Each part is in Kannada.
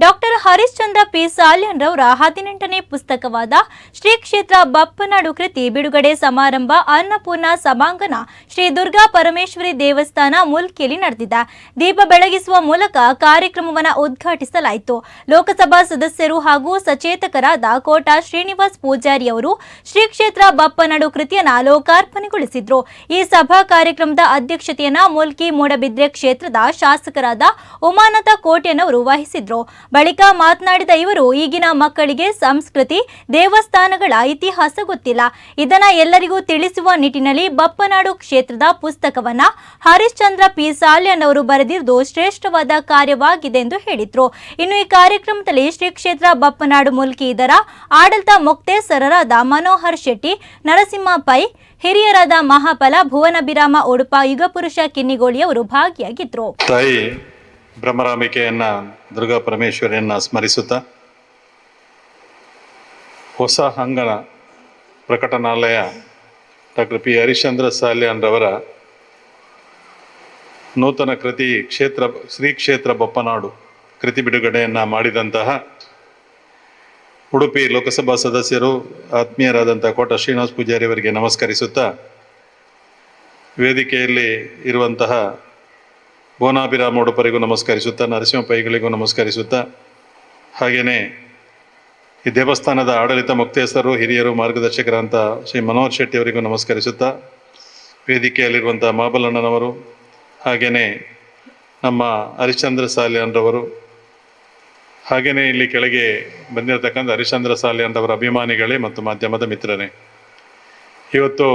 Doctor Harishchandra P. ಸಾಲ್ಯನ್ ರವರ ಹದಿನೆಂಟನೇ ಪುಸ್ತಕವಾದ ಶ್ರೀ ಕ್ಷೇತ್ರ ಬಪ್ಪನಾಡು ಕೃತಿ ಬಿಡುಗಡೆ ಸಮಾರಂಭ ಅನ್ನಪೂರ್ಣ ಸಭಾಂಗಣ ಶ್ರೀ ದುರ್ಗಾ ಪರಮೇಶ್ವರಿ ದೇವಸ್ಥಾನ ಮುಲ್ಕಿಯಲ್ಲಿ ನಡೆದಿದೆ. ದೀಪ ಬೆಳಗಿಸುವ ಮೂಲಕ ಕಾರ್ಯಕ್ರಮವನ್ನು ಉದ್ಘಾಟಿಸಲಾಯಿತು. ಲೋಕಸಭಾ ಸದಸ್ಯರು ಹಾಗೂ ಸಚೇತಕರಾದ ಕೋಟಾ ಶ್ರೀನಿವಾಸ್ ಪೂಜಾರಿ ಅವರು ಶ್ರೀ ಕ್ಷೇತ್ರ ಬಪ್ಪನಾಡು ಕೃತಿಯನ್ನು ಲೋಕಾರ್ಪಣೆಗೊಳಿಸಿದ್ರು. ಈ ಸಭಾ ಕಾರ್ಯಕ್ರಮದ ಅಧ್ಯಕ್ಷತೆಯನ್ನು ಮುಲ್ಕಿ ಮೂಡಬಿದ್ರೆ ಕ್ಷೇತ್ರದ ಶಾಸಕರಾದ ಉಮಾನತ ಕೋಟ್ಯನವರು ವಹಿಸಿದ್ರು. ಬಳಿಕ ಮಾತನಾಡಿದ ಇವರು, ಈಗಿನ ಮಕ್ಕಳಿಗೆ ಸಂಸ್ಕೃತಿ, ದೇವಸ್ಥಾನಗಳ ಇತಿಹಾಸ ಗೊತ್ತಿಲ್ಲ. ಇದನ್ನ ಎಲ್ಲರಿಗೂ ತಿಳಿಸುವ ನಿಟ್ಟಿನಲ್ಲಿ ಬಪ್ಪನಾಡು ಕ್ಷೇತ್ರದ ಪುಸ್ತಕವನ್ನ ಹರಿಶ್ಚಂದ್ರ ಪಿ. ಸಾಲ್ಯನ್ ಅವರು ಬರೆದಿರುವುದು ಶ್ರೇಷ್ಠವಾದ ಕಾರ್ಯವಾಗಿದೆ ಎಂದು ಹೇಳಿದ್ರು. ಇನ್ನು ಈ ಕಾರ್ಯಕ್ರಮದಲ್ಲಿ ಶ್ರೀ ಕ್ಷೇತ್ರ ಬಪ್ಪನಾಡು ಮುಲ್ಕಿ ಇದರ ಆಡಳಿತ ಮುಕ್ತೇಸರರಾದ ಮನೋಹರ್ ಶೆಟ್ಟಿ ನರಸಿಂಹ ಪೈ ಹಿರಿಯರಾದ ಮಹಾಪಲ ಭುವನ ಬಿರಾಮ ಉಡುಪ, ಯುಗಪುರುಷ ಕಿನ್ನಿಗೋಳಿಯವರು ಭಾಗಿಯಾಗಿದ್ರು. ತಾಯಿ ಬ್ರಹ್ಮರಾಂಬಿಕೆಯನ್ನ ದುರ್ಗಾ ಪರಮೇಶ್ವರಿಯನ್ನು ಸ್ಮರಿಸುತ್ತಾ, ಹೊಸ ಅಂಗಣ ಪ್ರಕಟನಾಲಯ ಡಾಕ್ಟರ್ ಪಿ. ಹರಿಶ್ಚಂದ್ರ ಸಾಲ್ಯಾನ್ರವರ ನೂತನ ಕೃತಿ ಕ್ಷೇತ್ರ, ಶ್ರೀ ಕ್ಷೇತ್ರ ಬಪ್ಪನಾಡು ಕೃತಿ ಬಿಡುಗಡೆಯನ್ನು ಮಾಡಿದಂತಹ ಉಡುಪಿ ಲೋಕಸಭಾ ಸದಸ್ಯರು ಆತ್ಮೀಯರಾದಂಥ ಕೋಟ ಶ್ರೀನಿವಾಸ ಪೂಜಾರಿ ಅವರಿಗೆ ನಮಸ್ಕರಿಸುತ್ತಾ, ವೇದಿಕೆಯಲ್ಲಿ ಇರುವಂತಹ ಬೋನಾಭಿರಾಮ ಉಡುಪರಿಗೂ ನಮಸ್ಕರಿಸುತ್ತಾ ನರಸಿಂಹ ಪೈಗಳಿಗೂ ನಮಸ್ಕರಿಸುತ್ತಾ ಹಾಗೆಯೇ ಈ ದೇವಸ್ಥಾನದ ಆಡಳಿತ ಮುಕ್ತೇಸರು, ಹಿರಿಯರು ಮಾರ್ಗದರ್ಶಕರಂತ ಶ್ರೀ ಮನೋಹರ್ ಶೆಟ್ಟಿ ಅವರಿಗೂ ನಮಸ್ಕರಿಸುತ್ತಾ ವೇದಿಕೆಯಲ್ಲಿರುವಂಥ ಮಾಬಲಣ್ಣನವರು ಹಾಗೆಯೇ ನಮ್ಮ ಹರಿಶ್ಚಂದ್ರ ಸಾಲ್ಯಾನ್ರವರು ಹಾಗೆಯೇ ಇಲ್ಲಿ ಕೆಳಗೆ ಬಂದಿರತಕ್ಕಂಥ ಹರಿಶ್ಚಂದ್ರ ಸಾಲ್ಯಾನ್ರವರ ಅಭಿಮಾನಿಗಳೇ ಮತ್ತು ಮಾಧ್ಯಮದ ಮಿತ್ರರೇ. ಇವತ್ತು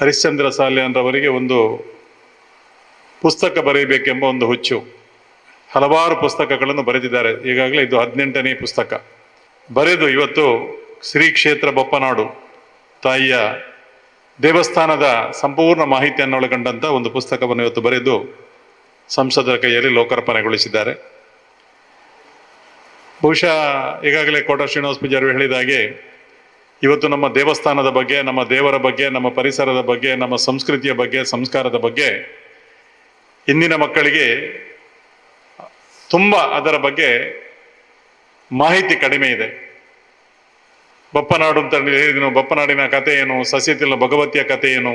ಹರಿಶ್ಚಂದ್ರ ಸಾಲ್ಯಾನ್ರವರಿಗೆ ಒಂದು ಪುಸ್ತಕ ಬರೆಯಬೇಕೆಂಬ ಒಂದು ಹುಚ್ಚು. ಹಲವಾರು ಪುಸ್ತಕಗಳನ್ನು ಬರೆದಿದ್ದಾರೆ. ಈಗಾಗಲೇ ಇದು ಹದಿನೆಂಟನೇ ಪುಸ್ತಕ. ಬರೆದು ಇವತ್ತು ಶ್ರೀ ಕ್ಷೇತ್ರ ಬೊಪ್ಪನಾಡು ತಾಯಿಯ ದೇವಸ್ಥಾನದ ಸಂಪೂರ್ಣ ಮಾಹಿತಿಯನ್ನು ಒಳಗೊಂಡಂಥ ಒಂದು ಪುಸ್ತಕವನ್ನು ಇವತ್ತು ಬರೆದು ಸಂಸದರ ಕೈಯಲ್ಲಿ ಲೋಕಾರ್ಪಣೆಗೊಳಿಸಿದ್ದಾರೆ. ಬಹುಶಃ ಈಗಾಗಲೇ ಕೋಟ ಶ್ರೀನಿವಾಸ ಪೂಜಾರಿ ಹೇಳಿದ ಹಾಗೆ ಇವತ್ತು ನಮ್ಮ ದೇವಸ್ಥಾನದ ಬಗ್ಗೆ, ನಮ್ಮ ದೇವರ ಬಗ್ಗೆ, ನಮ್ಮ ಪರಿಸರದ ಬಗ್ಗೆ, ನಮ್ಮ ಸಂಸ್ಕೃತಿಯ ಬಗ್ಗೆ, ಸಂಸ್ಕಾರದ ಬಗ್ಗೆ ಇಂದಿನ ಮಕ್ಕಳಿಗೆ ತುಂಬ ಅದರ ಬಗ್ಗೆ ಮಾಹಿತಿ ಕಡಿಮೆ ಇದೆ. ಬಪ್ಪನಾಡು ಅಂತ ಹೇಳಿದನು, ಬಪ್ಪನಾಡಿನ ಕಥೆ ಏನು ಸಸ್ಯತಿಲ್ಲ ಭಗವತಿಯ ಕಥೆ ಏನು,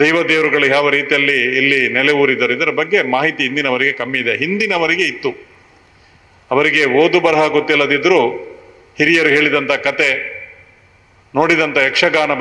ದೈವ ದೇವರುಗಳು ಯಾವ ರೀತಿಯಲ್ಲಿ ಇಲ್ಲಿ ನೆಲೆ ಊರಿದರು, ಇದರ ಬಗ್ಗೆ ಮಾಹಿತಿ ಇಂದಿನವರಿಗೆ ಕಮ್ಮಿ ಇದೆ. ಹಿಂದಿನವರಿಗೆ ಇತ್ತು. ಅವರಿಗೆ ಓದು ಬರಹ ಗೊತ್ತಿಲ್ಲದಿದ್ದರೂ ಹಿರಿಯರು ಹೇಳಿದಂಥ ಕತೆ ನೋಡಿದಂಥ ಯಕ್ಷಗಾನ